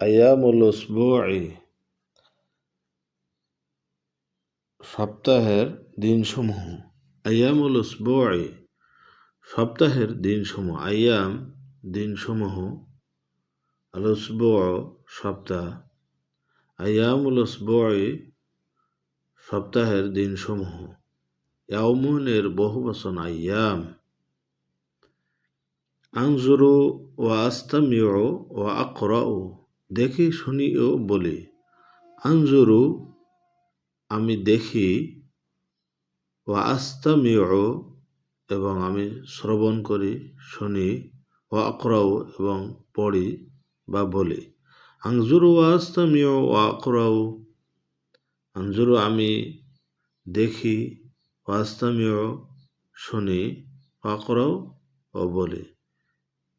আয়ামুল উসবুই সপ্তাহের দিনসমূহ। আয়ামুল উসবুই সপ্তাহের দিনসমূহ। আয়াম দিনসমূহ। আল উসবু সপ্তাহ। আয়ামুল উসবুই সপ্তাহের দিনসমূহ। ইয়াউমুনের বহু বচন আয়াম। আংজুরু ও আস্তামিউ ও আকরাউ। দেখি, শুনি ও বলি আঞ্জুরু আমি দেখি ও আস্তামিউ এবং আমি শ্রবণ করি, শুনি ও আকরাউ এবং পড়ি বা বলি আঞ্জুরু ও আস্তামিউ ও আকরাউ আঞ্জুরু আমি দেখি ও আস্তামিউ শুনি ও আকরাউ ও বলি।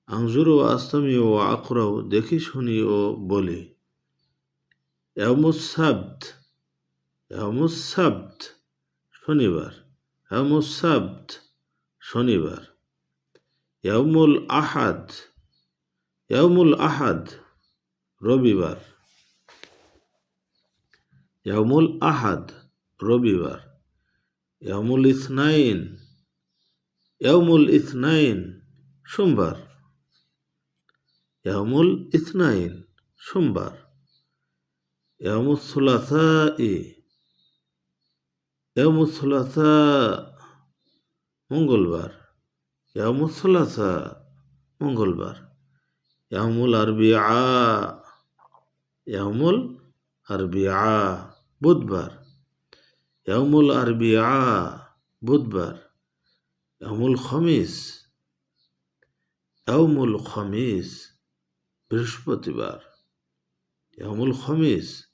আংজুরু আস্তামি ও আকরাও দেখি শুনি ও বলি এমুসাব্দ এমুসাব্দ শনিবার এমুসাব্দ শনিবার ইয়ামুল আহাদ ইয়ামুল আহাদ রবিবার ইয়ামুল আহাদ রবিবার ইয়ামুল ইসনাইন ইয়ামুল ইসনাইন সোমবার। ইয়ামুল ইসনাইন, সোমবার। ইয়ামুল সুলাসা ই ইয়ামুল সুলাসা, মঙ্গলবার। ইয়ামুল সুলাসা, মঙ্গলবার। ইয়ামুল আরবিআ ইয়ামুল আরবিআ বুধবার। ইয়ামুল আরবিআ বুধবার। ইয়ামুল খমিস ইয়ামুল খমিস। বৃহস্পতিবার। ইয়ামুল খমিস,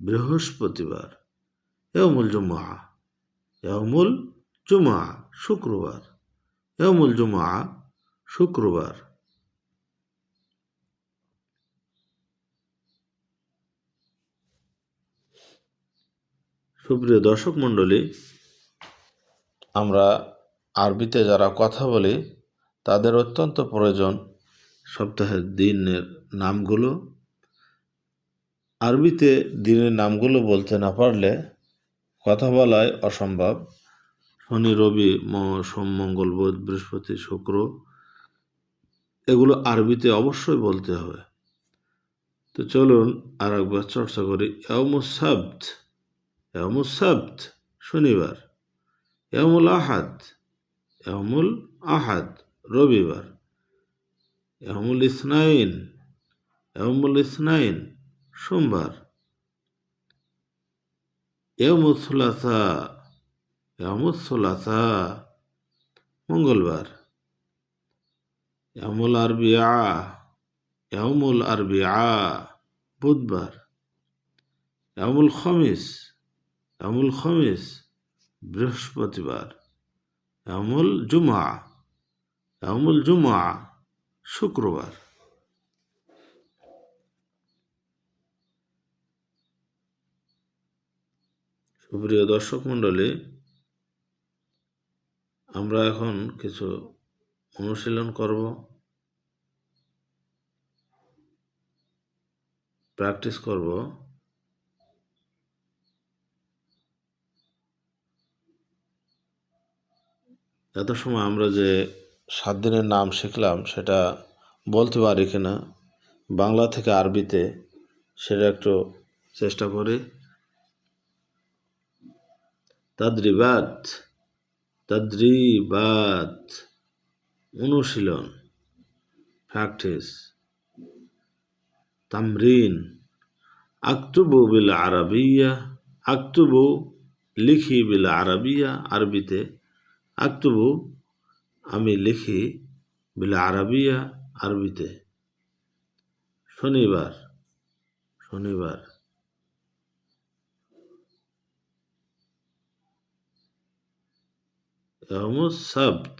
বৃহস্পতিবার। ইয়ামুল জুমা ইয়ামুল জুমা শুক্রবার। ইয়ামুল জুমা শুক্রবার। সুপ্রিয় দর্শক মণ্ডলী, আমরা আরবিতে যারা কথা বলি, তাদের অত্যন্ত প্রয়োজন সপ্তাহের দিনের নামগুলো। আরবিতে দিনের নামগুলো বলতে না পারলে কথা বলায় অসম্ভব। শনি, রবি সোম, মঙ্গল, বুধ, বৃহস্পতি, শুক্র, এগুলো আরবিতে অবশ্যই বলতে হবে। তো চলুন আর একবার চর্চা করি। ইয়ামুসাব্দ ইয়ামুসাব্দ শনিবার। এমুল আহাদ ইয়ামুল আহাদ রবিবার। ইয়ামুল ইসনাইন ইয়ামুল ইসনাইন, সোমবার। ইয়ামুল সুলাসা ইয়ামুল সুলাসা, মঙ্গলবার। ইয়ামুল আরবিয়া ইয়ামুল আরবিয়া, বুধবার। ইয়ামুল খমিস এমুল খমিস, বৃহস্পতিবার। এমুল জুমা এমুল জুমা শুক্রবার। সুপ্রিয় দর্শক মণ্ডলী, আমরা এখন কিছু অনুশীলন করব। প্র্যাকটিস করব। এত সময় আমরা যে সাত দিনের নাম শিখলাম, সেটা বলতে পারি কিনা বাংলা থেকে আরবিতে সেটা একটু চেষ্টা করি। তাদ্রিবাত তাদ্রিবাত, অনুশীলন, প্র্যাকটিস, তামরিন, আক্তুবু বিল আরবিয়া, আক্তুবু লিখি বিল আরবিয়া আরবিতে, আক্তুবু আমি লিখি বিল আরবিয়া আরবিতে। শনিবার শনিবার। সাবত।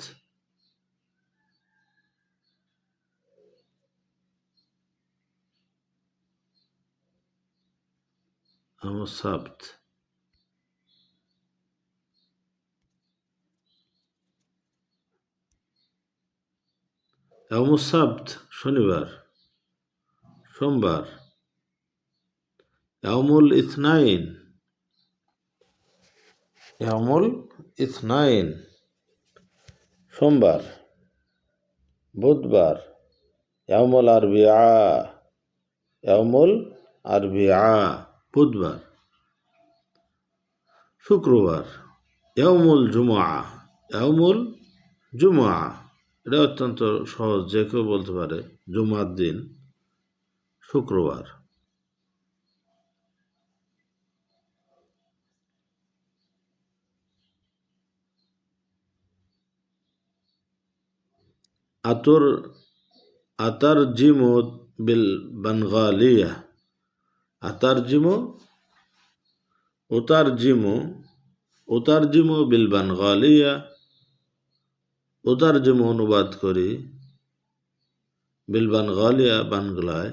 সাবত। সাবত শনিবার। সোমবার। ইয়ামুল ইথনাইন ইয়ামুল ইথনাইন সোমবার। বুধবার। ইয়ামুল আরবিআ। ইয়ামুল আরবিআ। বুধবার। শুক্রবার। ইয়ামুল জুমা ইয়ামুল জুমআ। এটা অত্যন্ত সহজ, যে কেউ বলতে পারে, জুমার দিন, শুক্রবার। আতর আতার জিমো বিল বানগালিয়া। আতার জিমো উতার জিমো উতার জিমো বিল বানগালিয়া। উতার জিমো অনুবাদ করি, বিলবান বানগালিয়া বাংলায়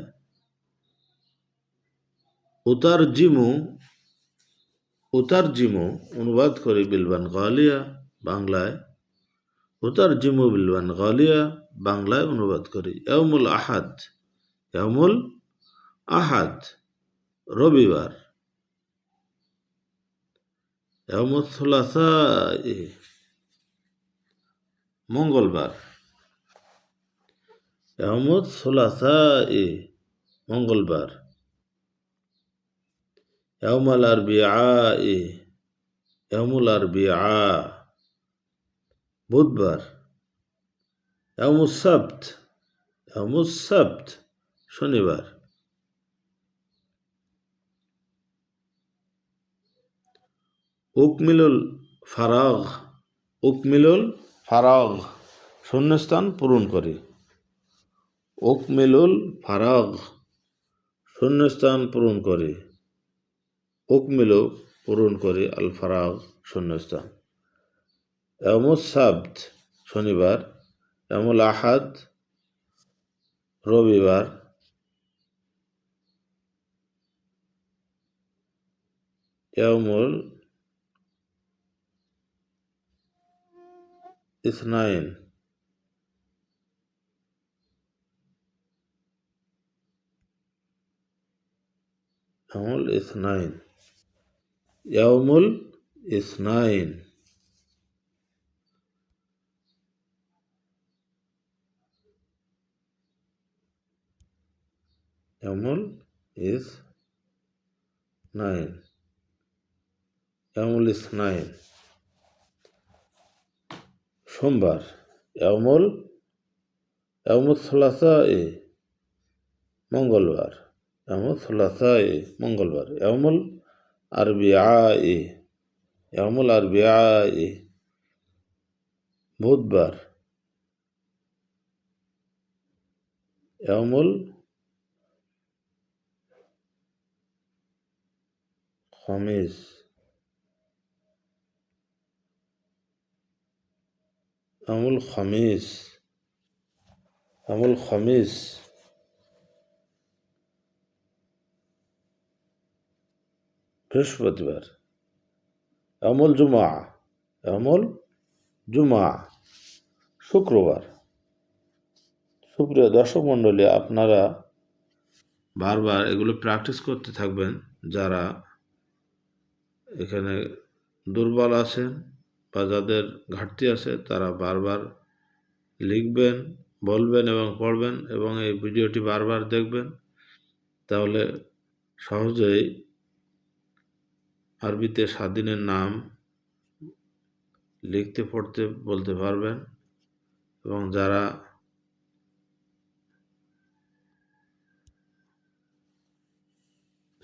উতার জিমু উতার জিমু অনুবাদ করি বিলবান গালিয়া বাংলায় উতার জিমু বিলবান গালিয়া বাংলায় অনুবাদ করি। ইয়ামুল আহাদ ইয়ামুল আহাদ, রবিবার। ইয়ামুল থুলাসা মঙ্গলবার। আহমদ সোলাসা এ মঙ্গলবার। ইয়ামাল আর বি আহমুল আর বি আ বুধবার। ইয়ামুস সাপ্ত শনিবার। উকমিলুল ফারাগ, উকমিলুল ফারাগ, শূন্যস্থান পূরণ করি। উকমিলুল ফারাগ, শূন্যস্থান পূরণ করি। উকমিল পূরণ করে আল ফারাগ, শূন্যস্থান। এমুল সাবত, শনিবার। এমুল আহাদ, রবিবার। এমুল ইসনাইন এমুল ইসনাইন ইয়াউমুল ইসনাইন ইয়াউমুল ইস নাইন ইয়াউমুল ইসনাইন সোমবার, ইয়াউমুল ইয়াউমুল সলাসা এ মঙ্গলবার, ইয়াউমুল সলাসা এ মঙ্গলবার, ইয়াউমুল আরবিআই ইয়ামুল আরবিআই বুধবার ইয়ামুল খমিস। আমুল খমিস আমুল খমিস। বৃহস্পতিবার, আমল জুমা আমল জুমা। শুক্রবার। সুপ্রিয় দর্শক মণ্ডলী, আপনারা বারবার এগুলো প্র্যাকটিস করতে থাকবেন। যারা এখানে দুর্বল আছেন বা যাদের ঘাটতি আছে তারা বারবার লিখবেন, বলবেন এবং পড়বেন এবং এই ভিডিওটি বারবার দেখবেন। তাহলে সহজেই আরবিতে স্বাধীনের নাম লিখতে, পড়তে, বলতে পারবেন এবং যারা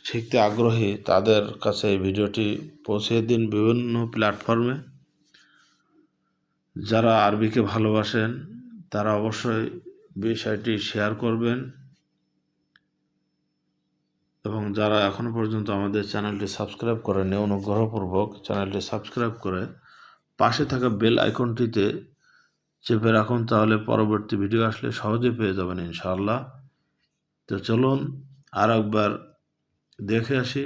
শিখতে আগ্রহী তাদের কাছে এই ভিডিওটি পৌঁছে দিন বিভিন্ন প্ল্যাটফর্মে। যারা আরবিকে ভালোবাসেন, তারা অবশ্যই বিষয়টি শেয়ার করবেন। এবং যারা এখনও পর্যন্ত আমাদের চ্যানেলটি সাবস্ক্রাইব করেনি অনুগ্রহপূর্বক চ্যানেলটি সাবস্ক্রাইব করে পাশে থাকা বেল আইকনটিতে চেপে রাখুন, তাহলে পরবর্তী ভিডিও আসলে সহজে পেয়ে যাবেন ইনশাআল্লাহ। তো চলুন আর একবার দেখে আসি।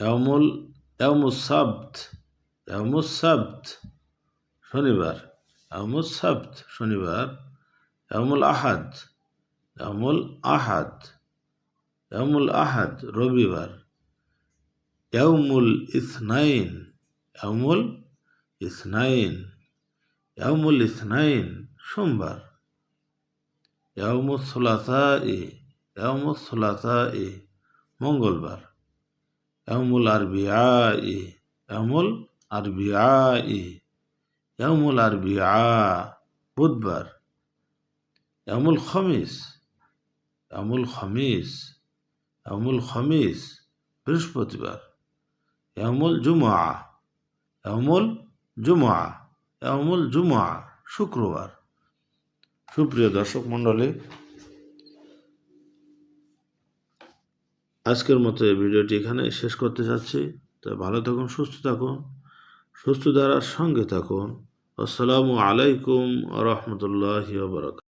ইয়ামুল ইয়ামুস সাবত ইয়ামুস সাবত শনিবার ইয়ামুস সাবত শনিবার ইয়ামুল আহাদ ইয়ামুল আহাদ ইয়ামুল আহাদ রবিবার ইয়ামুল ইসনাইন ইয়ামুল ইসনাইন ইয়ামুল ইসনাইন সোমবার ইয়ামুল সোলাসাই ইয়ামুল সোলাসাই মঙ্গলবার ইয়ামুল আরবিআই ইয়ামুল আরবিআই ইয়ামুল আরবিআ, বুধবার। ইয়ামুল খমিস ইয়ামুল খমিস ইয়ামুল খমিস, বৃহস্পতিবার। ইয়ামুল জুমা ইয়ামুল জুমা ইয়ামুল জুমা শুক্রবার। সুপ্রিয় দর্শক মণ্ডলী আজকের মতো এই ভিডিওটি এখানে শেষ করতে চাচ্ছি তো ভালো থাকুন, সুস্থ থাকুন, সুস্থ দ্বারা সঙ্গে থাকুন। আসসালামু আলাইকুম রহমতুল্লাহ বারক